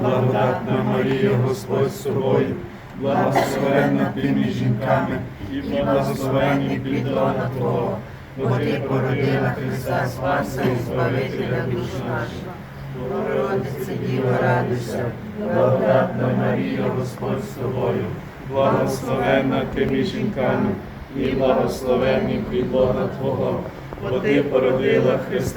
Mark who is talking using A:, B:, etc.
A: благодатна Марія, Господь з тобою, благословенна ти жінками, і благословенний плід лона Твого, бо Ти породила Христа Спаса і Збавителя душ наших.
B: Богородице Діво, радуйся,
A: Благодатна Марія, Господь з тобою, благословенна ти жінками, і благословенний плід лона Твого, бо Ти породила Христа.